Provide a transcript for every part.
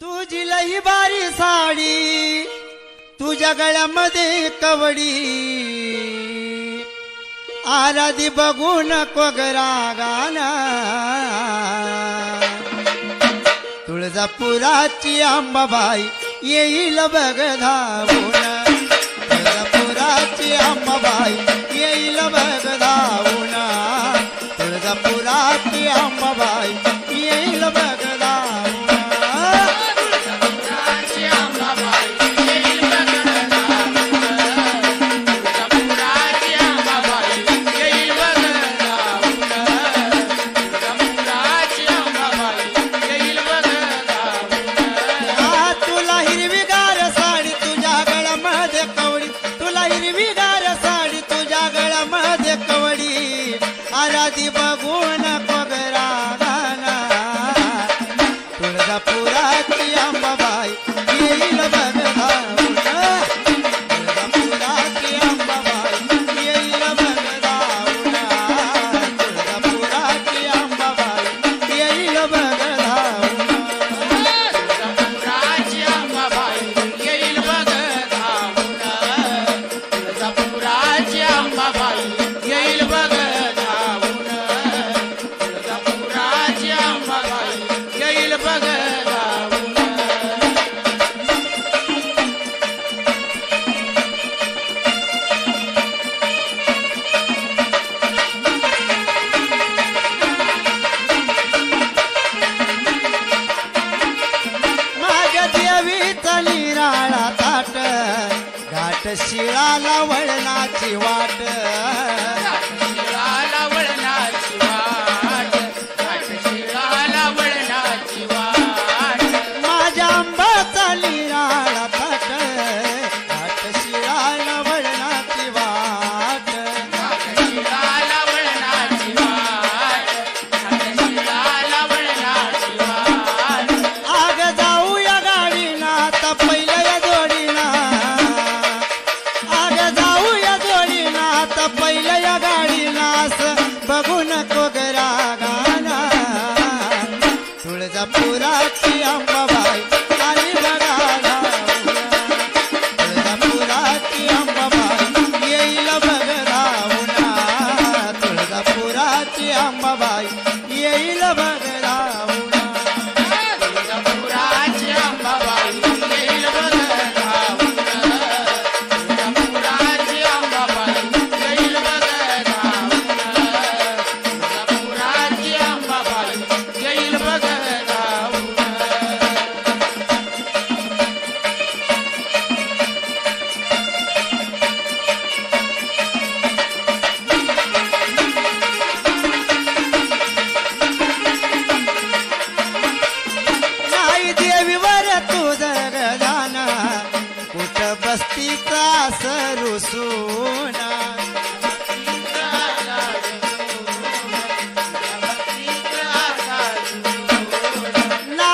तुझी लई बारी साडी तुझ्या गळ्यामध्ये कवडी. आराधी बघून कोगरा गाना तुळजापुराची आंबाबाई येईल बघ धावून. शिळाला वळणाची वाट. por pura amor.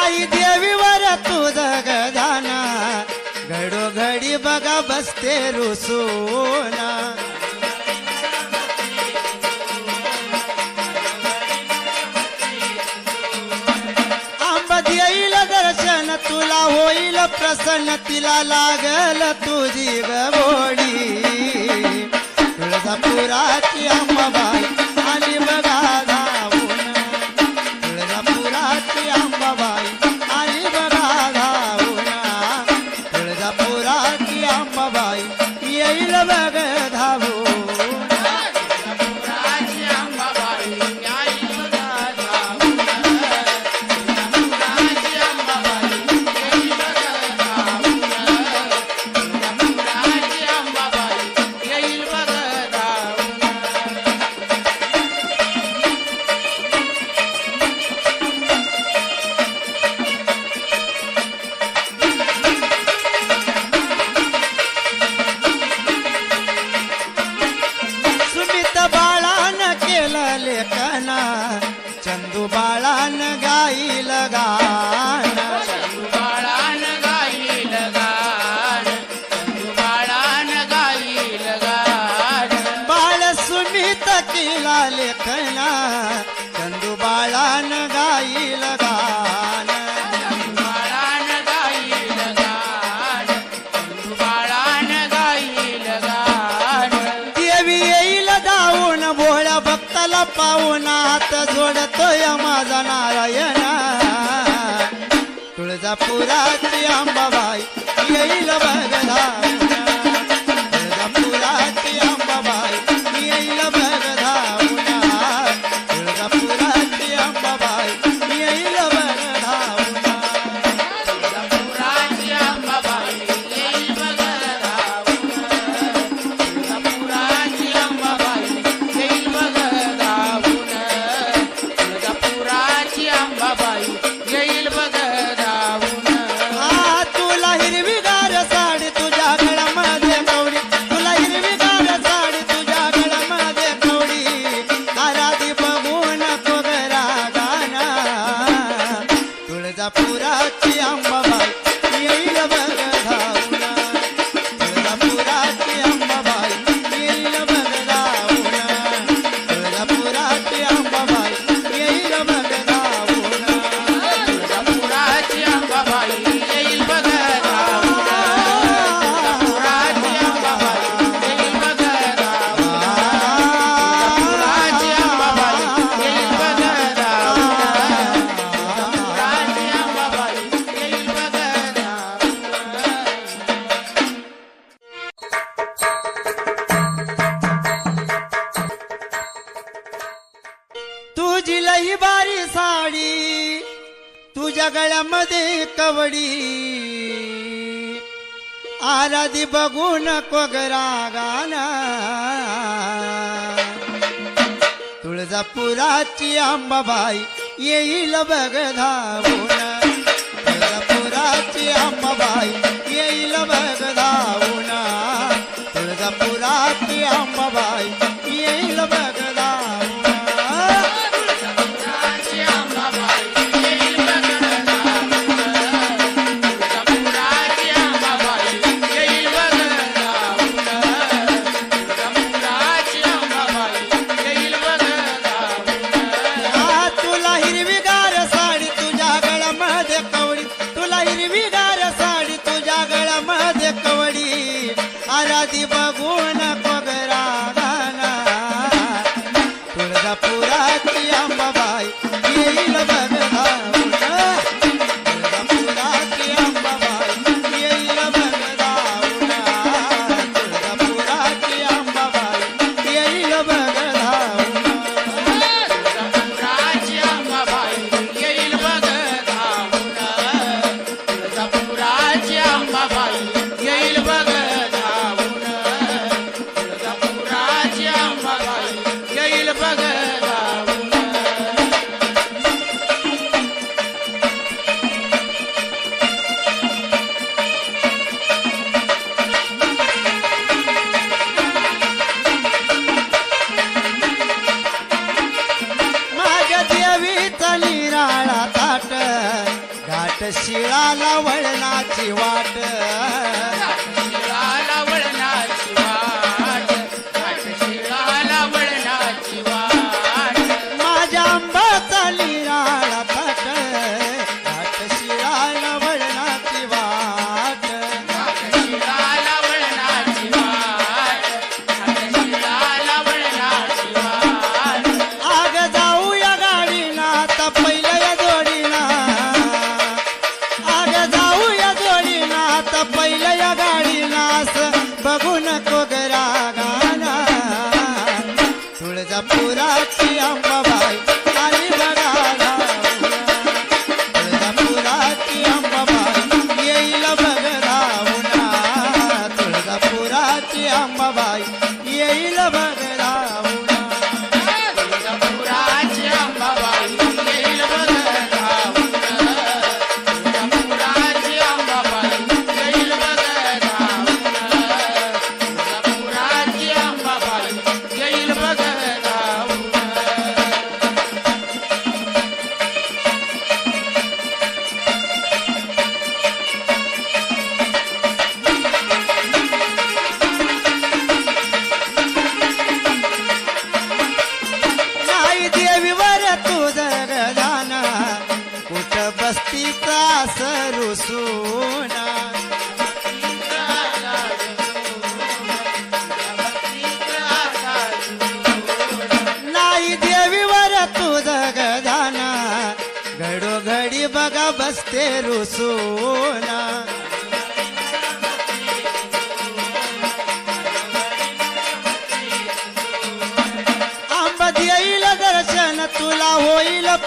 आई देवीवर तुझ गजाना घडोघडी बघा बसते रुसूना. आंब देईल दर्शन तुला होईल प्रसन्न तिला लागल तुझी गोडी तुम्ही तकिला लेखना चंदू बाळान गाईल गाण बाळान गाईल देवी येईल भोळ्या भक्ताला पाहून हात जोडतोय माझा नारायणा. तुळजापुरात अंबाबाई येईल बघला ही बारी साडी तुझ्या गळ्यामध्ये कवडी. आराधी बघून कोगरा गाना तुळजापुराची आंबाबाई येईल बघ धावून. तुळजापुराची आंबाबाई येईल बघ धावून. तुळजापुराची आंबाबाई आंबाबाई येईल बघ. शिळाला वळणाची वाट.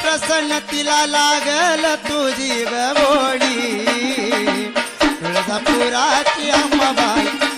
प्रसन्न तिला लागल तुझी गवडी तुळजापुराची अंबाबाई